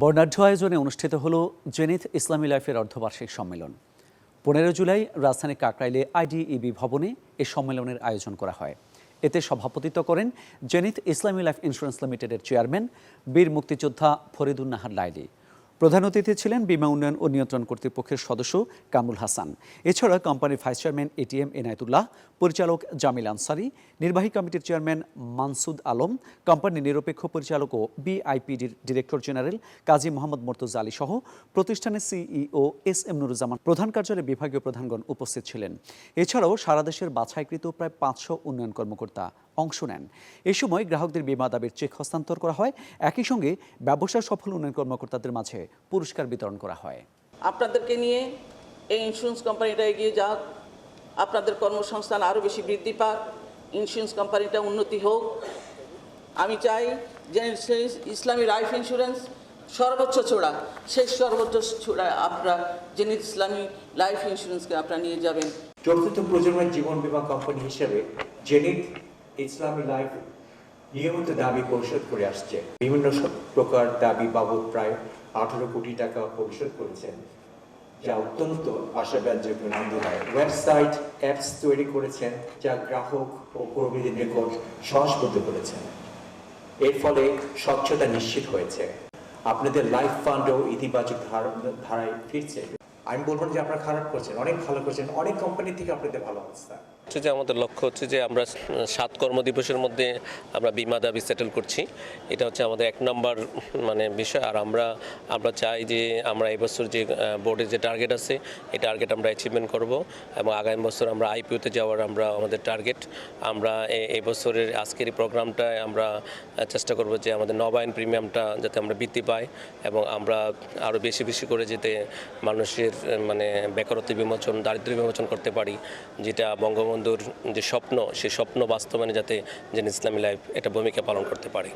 বর্ণাঢ্য আয়োজনে অনুষ্ঠিত হল জেনিথ ইসলামী লাইফের অর্ধবার্ষিক সম্মেলন। পনেরো জুলাই রাজধানী কাকরাইলে আইডিইবি ভবনে এ সম্মেলনের আয়োজন করা হয়। এতে সভাপতিত্ব করেন জেনিথ ইসলামী লাইফ ইন্স্যুরেন্স লিমিটেডের চেয়ারম্যান, বীর মুক্তিযোদ্ধা ফরিদুন্নাহার লাইলি। প্রধান অতিথি ছিলেন বিমা উন্নয়ন ও নিয়ন্ত্রণ কর্তৃপক্ষের সদস্য কামরুল হাসান। এছাড়া কোম্পানির ভাইস চেয়ারম্যান এটিএম এনায়তুল্লাহ, পরিচালক জামিল আনসারি, নির্বাহী কমিটির চেয়ারম্যান মানসুদ আলম, কোম্পানির নিরপেক্ষ পরিচালক ও বিআইপিডির ডিরেক্টর জেনারেল কাজী মোহাম্মদ মর্তুজা আলী সহ প্রতিষ্ঠানের সিইও এস এম নুরুজ্জামান প্রধান কার্যালয়ের বিভাগীয় প্রধানগণ উপস্থিত ছিলেন। এছাড়াও সারা দেশের বাছাইকৃত প্রায় পাঁচশো উন্নয়ন কর্মকর্তা অংশ নেন। এ সময় গ্রাহকদের বিমা দাবির চেক হস্তান্তর করা হয়। একই সঙ্গে ব্যবসা সফল উন্নয়ন কর্মকর্তাদের মাঝে পুরস্কার বিতরণ করা হয়। আপনাদেরকে নিয়ে এই ইন্স্যুরেন্স কোম্পানিটা এগিয়ে যাক। আপনাদের কর্মসংস্থান আরও বেশি বৃদ্ধি পাক। ইন্স্যুরেন্স কোম্পানিটা উন্নতি হোক। আমি চাই যে ইসলামী লাইফ ইন্স্যুরেন্স সর্বোচ্চ চূড়া সেই সর্বোচ্চ চূড়ায় আপনারা জেনিত ইসলামী লাইফ ইন্স্যুরেন্সকে আপনারা নিয়ে যাবেন। চতুর্থ প্রজন্মের জীবন বীমা কোম্পানি হিসেবে জেনিত ইসলামী লাইফ নিয়মিত দাবি পরিশোধ করে আসছে। বিভিন্ন প্রকার দাবি বাবদ প্রায় আঠারো কোটি টাকা পরিশোধ করেছেন, যা অত্যন্ত আশাব্যঞ্জক আন্দোলন ওয়েবসাইট অ্যাপস তৈরি করেছেন, যা গ্রাহক ও কর্মীদের নিকট করতে করেছেন। এর ফলে স্বচ্ছতা নিশ্চিত হয়েছে। আপনাদের লাইফ ফান্ডও ইতিবাচক ধারা- ধারায় ফিরছে। আমি বলব যে আপনারা খারাপ করছেন, অনেক ভালো করছেন, অনেক কোম্পানি থেকে আপনাদের ভালো অবস্থা। হচ্ছে যে আমাদের লক্ষ্য হচ্ছে যে আমরা সাত কর্মদিবসের মধ্যে আমরা বিমা দাবি সেটেল করছি। এটা হচ্ছে আমাদের এক নম্বর মানে বিষয়। আর আমরা আমরা চাই যে আমরা এবছর যে বোর্ডের যে টার্গেট আছে, এই টার্গেট আমরা অ্যাচিভমেন্ট করব এবং আগামী বছর আমরা আইপিওতে যাওয়ার আমরা আমাদের টার্গেট আমরা এ- বছরের আজকের এই প্রোগ্রামটায় আমরা চেষ্টা করব যে আমাদের নবায়ন প্রিমিয়ামটা যাতে আমরা বৃদ্ধি পাই এবং আমরা আরও বেশি বেশি করে যেতে মানুষের মানে বেকারত্ব বিমোচন দারিদ্র্য বিমোচন করতে পারি, যেটা বঙ্গবন্ধুর যে স্বপ্ন সেই স্বপ্ন বাস্তবায়নে যাতে যে ইসলামী লাইফ একটা ভূমিকা পালন করতে পারে।